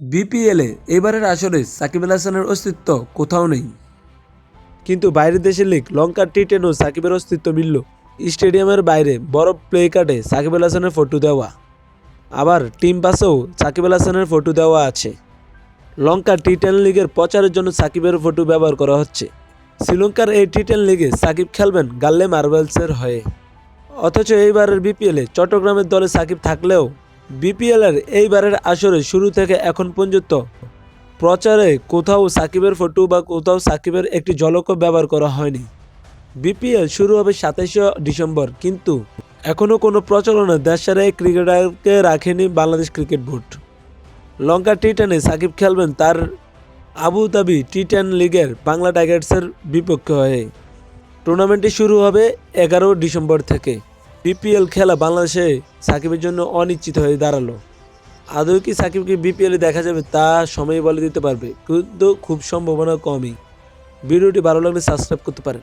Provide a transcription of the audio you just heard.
বিপিএলে এবারের আসরে সাকিব আল হাসানের অস্তিত্ব কোথাও নেই। কিন্তু বাইরের দেশের লিগ লঙ্কার টি টেনও সাকিবের অস্তিত্ব মিলল। স্টেডিয়ামের বাইরে বড় প্লে কার্ডে সাকিব আল হাসানের ফটো দেওয়া। আবার টিম পাসেও সাকিব আল হাসানের ফটো দেওয়া আছে। লঙ্কা টি টেন লিগের প্রচারের জন্য সাকিবের ফটো ব্যবহার করা হচ্ছে। শ্রীলঙ্কার এই টি টেন লিগে সাকিব খেলবেন গাল্লে মার্বেলসের হয়ে। অথচ এইবারের বিপিএলে চট্টগ্রামের দলে সাকিব থাকলেও বিপিএলের এইবারের আসরে শুরু থেকে এখন পর্যন্ত প্রচারে কোথাও সাকিবের ফটো বা কোথাও সাকিবের একটি ঝলকও ব্যবহার করা হয়নি। বিপিএল শুরু হবে সাতাশে ডিসেম্বর, কিন্তু এখনও কোনো প্রচলনে দেশের এই ক্রিকেটারকে রাখেনি Bangladesh cricket board. Lanka T টেনে সাকিব খেলবেন তার আবুধাবি টি টেন লিগের বাংলা টাইগার্সের বিপক্ষে হয়ে। টুর্নামেন্টটি শুরু হবে এগারো ডিসেম্বর থেকে। বিপিএল খেলা বাংলাদেশে সাকিবের জন্য অনিশ্চিত হয়ে দাঁড়াল। আদৌ কি সাকিবকে বিপিএলে দেখা যাবে তা সময় বলে দিতে পারবে, কিন্তু খুব সম্ভাবনা কমই। ভিডিওটি ভালো লাগলে সাবস্ক্রাইব করতে পারেন।